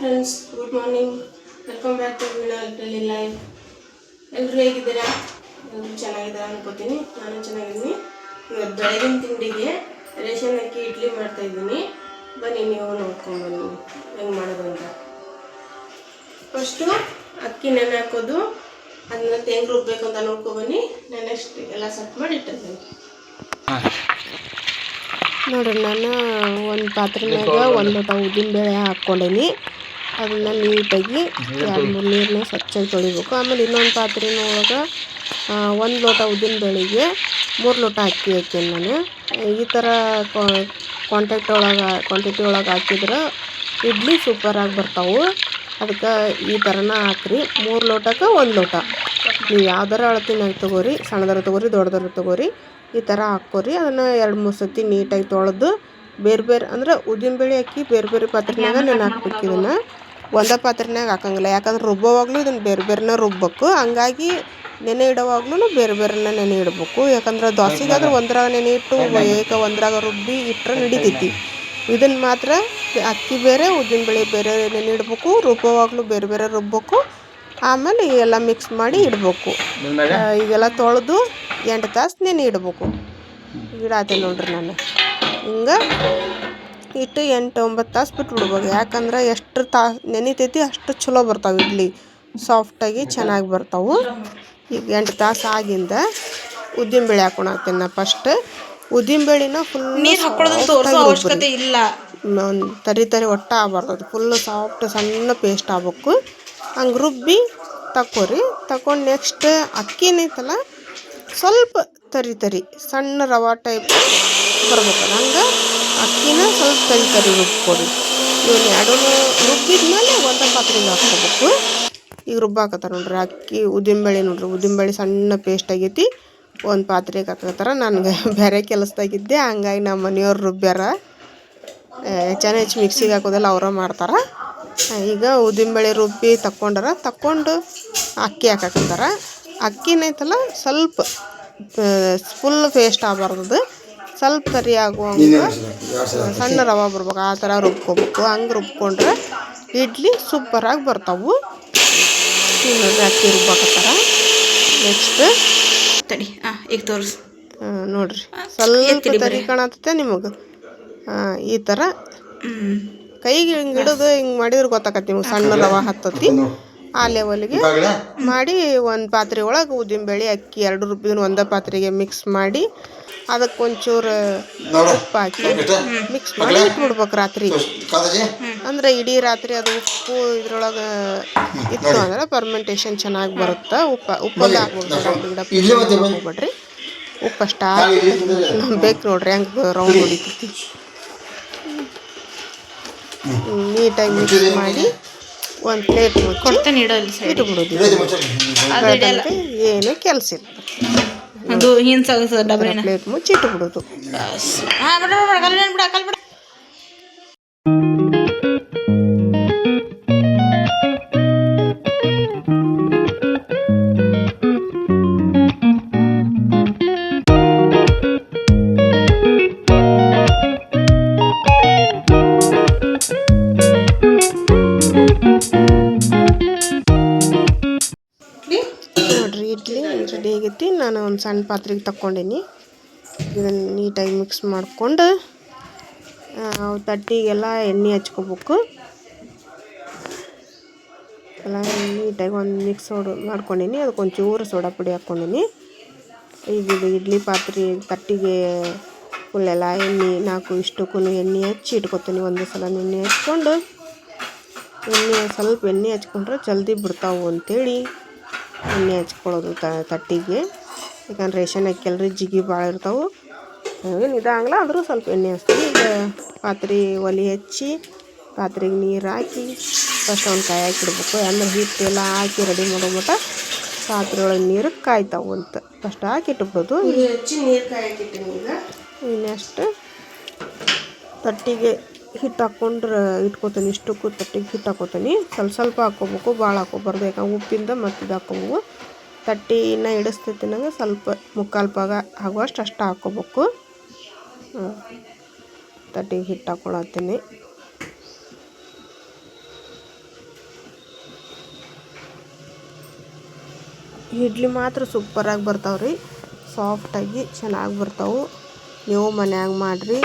Friends good morning welcome back to daily live ಎಲ್ಲರೂ ಹೇಗಿದ್ದೀರಾ? ಎಲ್ಲರೂ ಚೆನ್ನಾಗಿದ್ದಾರೆ ಅನ್ಕೋತೀನಿ. ನಾನು ಚೆನ್ನಾಗಿದ್ದೀನಿ. ಇವತ್ತು ಬೆಳಗಿನ ತಿಂಡಿಗೆ ರೇಷನ್ ಅಕ್ಕಿ ಇಡ್ಲಿ ಮಾಡ್ತಾ ಇದ್ದೀನಿ. ಬನ್ನಿ ನೀವು ನೋಡ್ಕೊಂಡು ಬನ್ನಿ. ಹೆಂಗೆ ಮಾಡೋದು ಅಂತ. ಫಸ್ಟು ಅಕ್ಕಿ ನೆನೆ ಹಾಕೋದು. ಅದನ್ನ ತೆಂಗು ರುಬ್ಬೇಕು ಅಂತ ನೋಡ್ಕೊಬನ್ನಿ ನೆಕ್ಸ್ಟ್ ಎಲ್ಲ ಸೆಟ್ ಮಾಡಿ ಇಟ್ಟಿದ್ದೀನಿ ನೋಡ್ರಿ ನಾನು ಒಂದು ಪಾತ್ರೆನಾಗ ಒಂದು ಲೋಟ ಉದ್ದಿನಬೇಳೆ ಹಾಕ್ಕೊಂಡೇನಿ. ಅದನ್ನು ನೀಟಾಗಿ ಎರಡು ಮೂರು ನೀರನ್ನ ಸ್ವಚ್ಛಾಗಿ ತೊಳಿಬೇಕು. ಆಮೇಲೆ ಇನ್ನೊಂದು ಪಾತ್ರೆನ ಒಳಗೆ ಒಂದು ಲೋಟ ಉದ್ದಿನ ಬೇಳೆಗೆ ಮೂರು ಲೋಟ ಅಕ್ಕಿ ಹಾಕೀನಿ ನಾನು. ಈ ಥರ ಕ್ವಾಂಟಿಟಿ ಒಳಗೆ ಕ್ವಾಂಟಿಟಿ ಒಳಗೆ ಹಾಕಿದ್ರೆ ಇಡ್ಲಿ ಸೂಪರಾಗಿ ಬರ್ತಾವೆ. ಅದಕ್ಕೆ ಈ ಥರನ ಹಾಕ್ರಿ. ಮೂರು ಲೋಟಕ್ಕೆ ಒಂದು ಲೋಟ. ನೀವು ಯಾವ್ದಾರ ಅಳತಿನಾಗ ತೊಗೋರಿ ಸಣ್ಣದಾರ ತೊಗೋರಿ ದೊಡ್ಡದಾರ ತೊಗೋರಿ ಈ ಥರ ಹಾಕ್ಕೋರಿ. ಅದನ್ನು ಎರಡು ಮೂರು ಸತಿ ನೀಟಾಗಿ ತೊಳೆದು ಬೇರೆ ಬೇರೆ ಅಂದ್ರೆ ಉದ್ದಿನಬೇಳೆ ಅಕ್ಕಿ ಬೇರೆ ಬೇರೆ ಪಾತ್ರೆನಾಗ ನೆನೆ ಹಾಕ್ಬೇಕು ಇದನ್ನು. ಒಂದೇ ಪಾತ್ರೆನಾಗ ಹಾಕಂಗಿಲ್ಲ. ಯಾಕಂದ್ರೆ ರುಬ್ಬೋವಾಗಲೂ ಇದನ್ನು ಬೇರೆ ಬೇರೆನ ರುಬ್ಬಬೇಕು ಹಂಗಾಗಿ ನೆನೆ ಇಡೋವಾಗ್ಲೂ ಬೇರೆ ಬೇರೆನ ನೆನೆ ಇಡಬೇಕು. ಯಾಕಂದ್ರೆ ದೋಸೆಗಾದ್ರೆ ಒಂದ್ರಾಗ ನೆನೆ ಇಟ್ಟು ಏಕ ಒಂದ್ರಾಗ ರುಬ್ಬಿ ಇಟ್ಟರೆ ನಡಿತೈತಿ. ಇದನ್ನು ಮಾತ್ರ ಅಕ್ಕಿ ಬೇರೆ ಉದ್ದಿನಬೇಳೆ ಬೇರೆ ನೆನೆ ಇಡಬೇಕು. ರುಬ್ಬೋವಾಗಲೂ ಬೇರೆ ಬೇರೆ ರುಬ್ಬಬೇಕು ಆಮೇಲೆ ಎಲ್ಲ ಮಿಕ್ಸ್ ಮಾಡಿ ಇಡಬೇಕು. ಈಗೆಲ್ಲ ತೊಳೆದು ಎಂಟು ತಾಸು ನೆನೆ ಇಡಬೇಕು. ಇಡಾತೆ ನೋಡ್ರಿ ನಾನು. ಹಿಂಗೆ ಇಟ್ಟು ಎಂಟು ಒಂಬತ್ತು ತಾಸು ಬಿಟ್ಟು ಬಿಡ್ಬೋದು. ಯಾಕಂದ್ರೆ ಎಷ್ಟು ತಾ ನೆನಿತೈತಿ ಅಷ್ಟು ಚಲೋ ಬರ್ತಾವೆ ಇಡ್ಲಿ. ಸಾಫ್ಟಾಗಿ ಚೆನ್ನಾಗಿ ಬರ್ತಾವೆ. ಈಗ ಎಂಟು ತಾಸು ಆಗಿಂದ ಉದ್ದಿನಬೇಳೆ ಹಾಕ್ತೀನಿ ನಾ ಫಸ್ಟ್ ಉದ್ದಿನಬೇಳೆನ ಫುಲ್ ಇಲ್ಲ. ಒಂದು ತರಿ ತರಿ ಒಟ್ಟ ಆಗ್ಬಾರ್ದು. ಫುಲ್ಲು ಸಾಫ್ಟ್ ಸಣ್ಣ ಪೇಸ್ಟ್ ಆಗ್ಬೇಕು. ಹಂಗೆ ರುಬ್ಬಿ ತಕ್ಕೋರಿ. ತಗೊಂಡು ನೆಕ್ಸ್ಟ್ ಅಕ್ಕಿನೈತಲ್ಲ ಸ್ವಲ್ಪ ತರಿ ತರಿ ಸಣ್ಣ ರವಾ ಟೈಪ್ ಬರ್ಬೇಕು. ಹಂಗೆ ಅಕ್ಕಿನ ಸ್ವಲ್ಪ ಕರಿ ಕರಿ ರುಬ್ಕೊರಿ ಇವನ್ನ ಎರಡೂ ರುಬ್ಬಿದ್ಮೇಲೆ ಒಂದೇ ಪಾತ್ರೆಗೆ ಹಾಕ್ಕೋಬೇಕು. ಈಗ ರುಬ್ಬಾಕತ್ತಾರ ನೋಡ್ರಿ, ಅಕ್ಕಿ ಉದ್ದಿನಬೇಳೆ ನೋಡ್ರಿ, ಉದ್ದಿನಬೇಳೆ ಸಣ್ಣ ಪೇಸ್ಟ್ ಆಗೈತಿ. ಒಂದು ಪಾತ್ರೆಗೆ ಹಾಕತ್ತಾರ ನನಗೆ ಬೇರೆ ಕೆಲಸದಾಗಿದ್ದೆ, ಹಂಗಾಗಿ ನಮ್ಮ ಮನೆಯವ್ರು ರುಬ್ಬ್ಯಾರ. ಚೆನ್ನ ಹೆಚ್ಚು ಮಿಕ್ಸಿಗೆ ಹಾಕೋದೆಲ್ಲ ಅವರ ಮಾಡ್ತಾರೆ. ಈಗ ಉದ್ದಿನಬೇಳೆ ರುಬ್ಬಿ ತಕ್ಕೊಂಡಾರ, ತಕ್ಕೊಂಡು ಅಕ್ಕಿ ಹಾಕಕತ್ತಾರ. ಅಕ್ಕಿನೈತಲ್ಲ ಸ್ವಲ್ಪ ಫುಲ್ ಪೇಸ್ಟ್ ಆಗಬಾರ್ದು ಸ್ವಲ್ಪ ತರಿ ಆಗುವಂಗೆ ಸಣ್ಣ ರವೆ ಬರ್ಬೇಕು ಆ ಥರ ರುಬ್ಕೋಬೇಕು. ಹಂಗೆ ರುಬ್ಕೊಂಡ್ರೆ ಇಡ್ಲಿ ಸೂಪರಾಗಿ ಬರ್ತಾವು. ಅಕ್ಕಿ ರುಬ್ಬಾಕತ್ತಾರ. ನೆಕ್ಸ್ಟ್ ತಡಿ ಹಾಂ ಈಗ ಹಾಂ ನೋಡ್ರಿ. ಸ್ವಲ್ಪ ತರಿ ಕಾಣತ್ತೆ ನಿಮಗೆ. ಈ ಥರ. ಕೈಗೆ ಹಿಂಗೆ ಹಿಡಿದು ಹಿಂಗೆ ಮಾಡಿದ್ರೆ ಗೊತ್ತಾಕತ್ತೆ ನಿಮ್ಗೆ ಸಣ್ಣ ರವೆ ಹತ್ತತಿ. ಆ ಲೆವೆಲ್ಗೆ ಮಾಡಿ ಒಂದು ಪಾತ್ರೆ ಒಳಗೆ ಉದ್ದಿನ ಬೇಳೆ ಅಕ್ಕಿ ಎರಡು ರುಬ್ಬಿನ ಒಂದೇ ಪಾತ್ರೆಗೆ ಮಿಕ್ಸ್ ಮಾಡಿ. ಅದಕ್ಕೆ ಒಂಚೂರು ಉಪ್ಪು ಹಾಕಿ ಮಿಕ್ಸ್ ಮಾಡಿ ಇಟ್ಬಿಡ್ಬೇಕು ರಾತ್ರಿ. ಅಂದ್ರೆ ಇಡೀ ರಾತ್ರಿ ಅದು ಉಪ್ಪು ಇದ್ರೊಳಗೆ ಇತ್ತು ಅಂದ್ರೆ ಪರ್ಮೆಂಟೇಶನ್ ಚೆನ್ನಾಗಿ ಬರುತ್ತೆ. ಉಪ್ಪು ಉಪ್ಪು ಹಾಕ್ಬಿಡ್ರಿ ಹೋಗ್ಬೇಡ್ರಿ. ಉಪ್ಪು ಅಷ್ಟ ಬೇಕು ನೋಡ್ರಿ ಹೆಂಗೆ ರೌಂಡ್ ಹೊಡಿತೈತಿ. ನೀಟಾಗಿ ಮಿಕ್ಸ್ ಮಾಡಿ ಒಂದು ಪ್ಲೇಟ್ ಕೊಡ್ತೇನೆ ಇಡೋದು ಏನು ಕೆಲಸ ಇಲ್ಲ. ಅದು ಹಿಂಸ ಸಗಸ ಡಬ್ರಿನ ಪ್ಲೇಟ್ ಬಿಡೋದು. ಇಟ್ಬಿಡೋದು ಹಾ ಬಿಡ ಬಿಡ. ಆಗೈತಿ ನಾನು ಒಂದು ಸಣ್ಣ ಪಾತ್ರೆಗೆ ತಕ್ಕೊಂಡಿನಿ. ಇದನ್ನು ನೀಟಾಗಿ ಮಿಕ್ಸ್ ಮಾಡಿಕೊಂಡು ತಟ್ಟಿಗೆಲ್ಲ ಎಣ್ಣೆ ಹಚ್ಕೋಬೇಕು. ಎಲ್ಲ ನೀಟಾಗಿ ಒಂದು ಮಿಕ್ಸ್ ಸೋಡ ಮಾಡ್ಕೊಂಡೀನಿ. ಅದಕ್ಕೆ ಒಂಚೂರು ಸೋಡಾ ಪುಡಿ ಹಾಕ್ಕೊಂಡೀನಿ. ಈಗ ಇದು ಇಡ್ಲಿ ಪಾತ್ರೆ, ತಟ್ಟಿಗೆ ಫುಲ್ಲೆಲ್ಲ ಎಣ್ಣೆ, ನಾಲ್ಕು ಇಷ್ಟಕ್ಕೂ ಎಣ್ಣೆ ಹಚ್ಚಿ ಇಟ್ಕೊತೀನಿ. ಒಂದು ಸಲ ಎಣ್ಣೆ ಹಚ್ಕೊಂಡು, ಎಣ್ಣೆ ಸ್ವಲ್ಪ ಎಣ್ಣೆ ಹಚ್ಕೊಂಡ್ರೆ ಜಲ್ದಿ ಬಿಡ್ತಾವು ಅಂತೇಳಿ. ಎಣ್ಣೆ ಹಚ್ಕೊಳ್ಳೋದು ತಟ್ಟಿಗೆ. ಯಾಕಂದ್ರೆ ರೇಷನ್ ಅಕ್ಕಿಯಲ್ರಿ ಜಿಗಿ ಭಾಳ ಇರ್ತಾವೆ. ಏನು ಇದಾಗಲ್ಲ ಆದರೂ ಸ್ವಲ್ಪ ಎಣ್ಣೆ ಹಚ್ತೀವಿ. ಈಗ ಪಾತ್ರೆ ಒಲೆ ಹಚ್ಚಿ ಪಾತ್ರೆಗೆ ನೀರು ಹಾಕಿ ಫಸ್ಟ್ ಒಂದು ಕಾಯಿ ಹಾಕಿಡ್ಬೇಕು. ಅಂದ್ರೆ ಹಿಟ್ಟು ಎಲ್ಲ ಹಾಕಿ ರೆಡಿ ಮಾಡೋ ಮಟ್ಟ ಪಾತ್ರೆ ಒಳಗೆ ನೀರು ಕಾಯ್ತಾವು ಅಂತ. ಫಸ್ಟ್ ಹಾಕಿಟ್ಬಿಡೋದು. ಹಚ್ಚಿ ನೀರು ಕಾಯಕ್ಕಿಟ್ಟಿನಿ ಈಗ. ಇನ್ನಷ್ಟು? ತಟ್ಟಿಗೆ ಹಿಟ್ಟು ಹಾಕ್ಕೊಂಡ್ರೆ ಇಟ್ಕೋತೀನಿ, ಇಷ್ಟಕ್ಕೂ ತಟ್ಟಿಗೆ ಹಿಟ್ಟು ಹಾಕೋತೀನಿ. ಸ್ವಲ್ಪ ಸ್ವಲ್ಪ ಹಾಕ್ಕೋಬೇಕು ಭಾಳ ಹಾಕೋಬಾರ್ದು. ಯಾಕಂದ್ರೆ ಉಪ್ಪಿಂದ ಮತ್ತು ಇದು ಹಾಕ್ಕೋಬೇಕು ತಟ್ಟಿನ ಹಿಡಿಸ್ತೈತಿನಾಗ ಸ್ವಲ್ಪ ಮುಕ್ಕಾಲು ಪಾಗ ಆಗುವಷ್ಟು ಅಷ್ಟು ಹಾಕ್ಕೋಬೇಕು ತಟ್ಟಿಗೆ ಹಿಟ್ಟು ಹಾಕ್ಕೊಳತ್ತೀನಿ ಇಡ್ಲಿ ಮಾತ್ರ ಸೂಪರಾಗಿ ಬರ್ತಾವೆ ರೀ. ಸಾಫ್ಟಾಗಿ ಚೆನ್ನಾಗಿ ಬರ್ತಾವೆ. ನೀವು ಮನ್ಯಾಗ ಮಾಡಿರಿ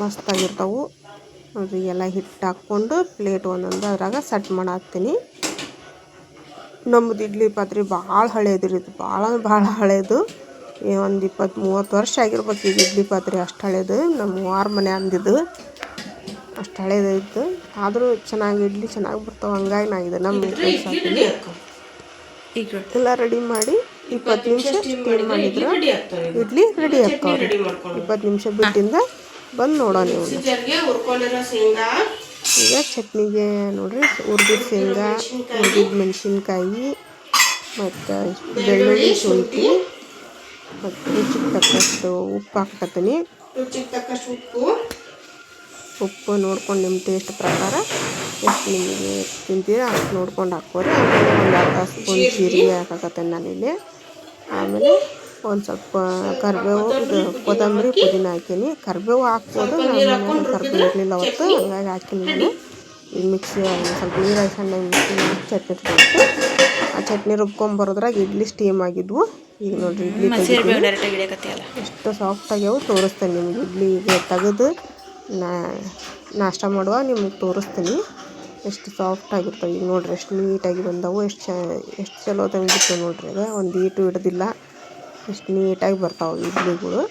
ಮಸ್ತಾಗಿರ್ತಾವೆ ನೋಡಿರಿ ಎಲ್ಲ ಹಿಟ್ಟು ಹಾಕ್ಕೊಂಡು ಪ್ಲೇಟ್ ಒಂದೊಂದು ಅದ್ರಾಗ ಸೆಟ್ ಮಾಡತ್ತೀನಿ ನಮ್ಮದು ಇಡ್ಲಿ ಪಾತ್ರೆ ಭಾಳ ಹಳೇದು ರೀ ಇದು ಭಾಳ ಭಾಳ ಹಳೇದು. ಒಂದು ಇಪ್ಪತ್ತು ಮೂವತ್ತು ವರ್ಷ ಆಗಿರ್ಬೇಕು ಈಗ ಇಡ್ಲಿ ಪಾತ್ರೆ ಅಷ್ಟು ಹಳೇದು ನಮ್ಮ ವಾರ ಮನೆ ಅಂದಿದ್ದು ಅಷ್ಟು ಹಳೇದೈತು ಆದರೂ ಚೆನ್ನಾಗಿ ಇಡ್ಲಿ ಚೆನ್ನಾಗಿ ಬರ್ತಾವೆ ಹಂಗಾಗಿ ನಾ ಇದನ್ನು ಹಾಕ್ತೀನಿ. ಈಗ ಎಲ್ಲ ರೆಡಿ ಮಾಡಿ ಇಪ್ಪತ್ತು ನಿಮಿಷ ಸ್ಟೀಮ್ ಮಾಡಿದ್ರೆ ಇಡ್ಲಿ ರೆಡಿ ಆಗ್ತಾವೆ ಇಪ್ಪತ್ತು ನಿಮಿಷ ಬಿಟ್ಟಿಂದ ಬಂದು ನೋಡೋಣ ನೀವು. ಹುರ್ಕೊಂಡಿರೋ ಶೇಂಗಾ. ಈಗ ಚಟ್ನಿಗೆ ನೋಡ್ರಿ ಹುರಿದಿದ್ದ ಶೇಂಗಾ ಹುರಿದಿದ್ದ ಮೆಣಸಿನ್ಕಾಯಿ ಮತ್ತು ಬೆಳ್ಳುಳ್ಳಿ ಶುಂಠಿ ಮತ್ತು ರುಚಿಗೆ ತಕ್ಕಷ್ಟು ಉಪ್ಪು ಹಾಕ್ಕತ್ತೀನಿ ರುಚಿಗೆ ತಕ್ಕಷ್ಟು ಉಪ್ಪು. ಉಪ್ಪು ನೋಡ್ಕೊಂಡು ನಿಮ್ಮ ಟೇಸ್ಟ್ ಪ್ರಕಾರ ಎಷ್ಟು ನಿಮಗೆ ತಿಂತೀರ ಅಷ್ಟು ನೋಡ್ಕೊಂಡು ಹಾಕೋರಿ ಒಂದು ಅರ್ಧ ಸ್ಪೂನ್ ಜೀರಿಗೆ ಹಾಕಕತ್ತೇನೆ ನಾನಿಲ್ಲಿ. ಆಮೇಲೆ ಒಂದು ಸ್ವಲ್ಪ ಕರಿಬೇವು ಇದು ಕೊತ್ತಂಬರಿ ಪುದೀನ ಹಾಕೀನಿ. ಕರಿಬೇವು ಹಾಕ್ಬೋದು ನಾನು ಕರಿಬೇವು ಇರಲಿಲ್ಲ ಅವತ್ತು ಹಂಗಾಗಿ ಹಾಕಿನಿ ನಾನು ಈಗ ಮಿಕ್ಸಿ ಒಂದು ಸ್ವಲ್ಪ ನೀರು ಸಣ್ಣಗೆ ಮಿಕ್ಸಿ ಮಾಡಿ ಚಟ್ನಿ ಇಟ್ಕೊಂಡು ಆ ಚಟ್ನಿ ರುಬ್ಕೊಂಬರೋದ್ರಾಗ ಇಡ್ಲಿ ಸ್ಟೀಮ್ ಆಗಿದ್ವು. ಈಗ ನೋಡಿರಿ ಇಡ್ಲಿ ಎಷ್ಟು ಸಾಫ್ಟ್ ಆಗ್ಯಾವು ತೋರಿಸ್ತೇನೆ ನಿಮ್ಗೆ. ಈಗ ತೆಗೆದು ನಾ ನಾಷ್ಟ ಮಾಡುವ ನಿಮಗೆ ತೋರಿಸ್ತೀನಿ. ಎಷ್ಟು ಸಾಫ್ಟ್ ಆಗಿರ್ತವೆ. ಈಗ ನೋಡ್ರಿ ಎಷ್ಟು ನೀಟಾಗಿ ಬಂದವು ಎಷ್ಟು ಚ ಎಷ್ಟು ಚಲೋ ತಂಗಿತ್ತು ನೋಡ್ರಿ ಅದು ಒಂದು ಈಟು ಹಿಡ್ದಿಲ್ಲ. ಎಷ್ಟು ನೀಟಾಗಿ ಬರ್ತಾವೆ ಇಡ್ಲಿಗಳು.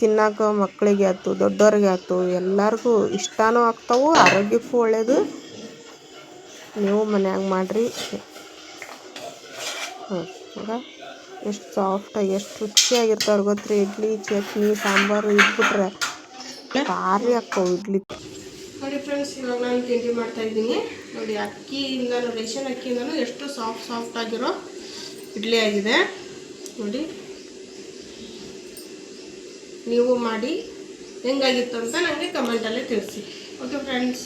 ತಿನ್ನಕ್ಕೆ ಮಕ್ಕಳಿಗೆ ಆಯ್ತು, ದೊಡ್ಡವ್ರಿಗೆ ಆಯ್ತು, ಎಲ್ಲರಿಗೂ ಇಷ್ಟನೂ ಆಗ್ತಾವೆ, ಆರೋಗ್ಯಕ್ಕೂ ಒಳ್ಳೆಯದು ನೀವು ಮನ್ಯಾಗ ಮಾಡಿರಿ. ಹಾಂ ಈಗ ಎಷ್ಟು ಸಾಫ್ಟಾಗಿ ಎಷ್ಟು ರುಚಿಯಾಗಿರ್ತಾವೆ ಗೊತ್ತ್ರಿ, ಇಡ್ಲಿ, ಚಟ್ನಿ, ಸಾಂಬಾರು ಇದ್ಬಿಟ್ರೆ ಭಾರಿ ಆಗ್ತಾವೆ ಇಡ್ಲಿ. ನೋಡಿ ಫ್ರೆಂಡ್ಸ್ ಇವಾಗ ನಾನು ತಿಂಡಿ ಮಾಡ್ತಾ ಇದ್ದೀನಿ. ನೋಡಿ ಅಕ್ಕಿಯಿಂದ ರೇಷನ್ ಅಕ್ಕಿಯಿಂದನೂ ಎಷ್ಟು ಸಾಫ್ಟ್ ಸಾಫ್ಟ್ ಆಗಿರೋ ಇಡ್ಲಿ ಆಗಿದೆ. ನೋಡಿ ನೀವು ಮಾಡಿ ಹೆಂಗಾಗಿತ್ತು ಅಂತ ನನಗೆ ಕಮೆಂಟಲ್ಲೇ ತಿಳಿಸಿ. Okay friends